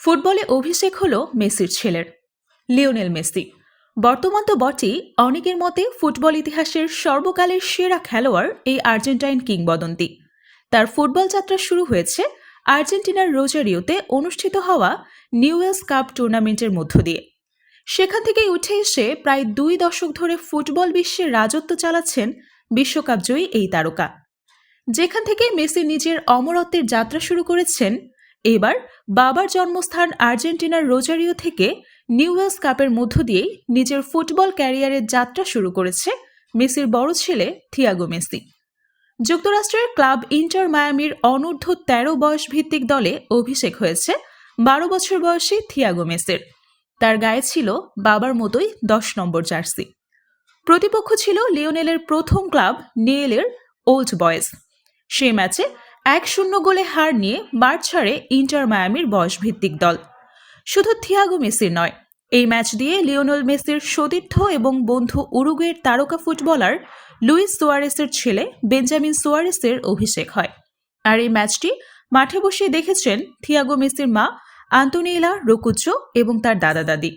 ফুটবলে অভিষেক হলো মেসির ছেলের, লিওনেল মেসি। বর্তমান তো বটেই অনেকের মতে ফুটবল ইতিহাসের সর্বকালের সেরা খেলোয়াড় এই আর্জেন্টাইন কিংবদন্তি। তার ফুটবল যাত্রা শুরু হয়েছে আর্জেন্টিনার রোজারিওতে অনুষ্ঠিত হওয়া নিউয়েলস কাপ টুর্নামেন্টের মধ্য দিয়ে। সেখান থেকেই উঠে এসে প্রায় দুই দশক ধরে ফুটবল বিশ্বে রাজত্ব চালাচ্ছেন বিশ্বকাপ জয়ী এই তারকা। যেখান থেকে মেসি নিজের অমরত্বের যাত্রা শুরু করেছেন এবার বাবার জন্মস্থান আর্জেন্টিনার রোজারিও থেকে নিউয়েলস কাপের মধ্য দিয়েই নিজের ফুটবল ক্যারিয়ারের যাত্রা শুরু করেছে মেসির বড় ছেলে থিয়াগো মেসি। যুক্তরাষ্ট্রের ক্লাব ইন্টার মায়ামির অনূর্ধ্ব তেরো বয়স ভিত্তিক দলে অভিষেক হয়েছে বারো বছর বয়সী থিয়াগো মেসির। তার গায়ে ছিল বাবার মতোই দশ নম্বর জার্সি। প্রতিপক্ষ ছিল লিওনেলের প্রথম ক্লাব নিয়েলের ওল্ড বয়েজ। সেই ম্যাচে এক শূন্য গোলে হার নিয়ে মাঠ ছাড়ে ইন্টার মায়ামির বয়সভিত্তিক দল। শুধু থিয়াগো মেসির নয়, এই ম্যাচ দিয়ে লিওনেল মেসির সতীর্থ এবং বন্ধু উরুগুয়ের তারকা ফুটবলার লুইস সোয়ারেসের ছেলে বেঞ্জামিন সোয়ারেসের অভিষেক হয়। আর এই ম্যাচটি মাঠে বসে দেখেছেন থিয়াগো মেসির মা আন্তোনিয়েলা রোকুচো এবং তার দাদা দাদি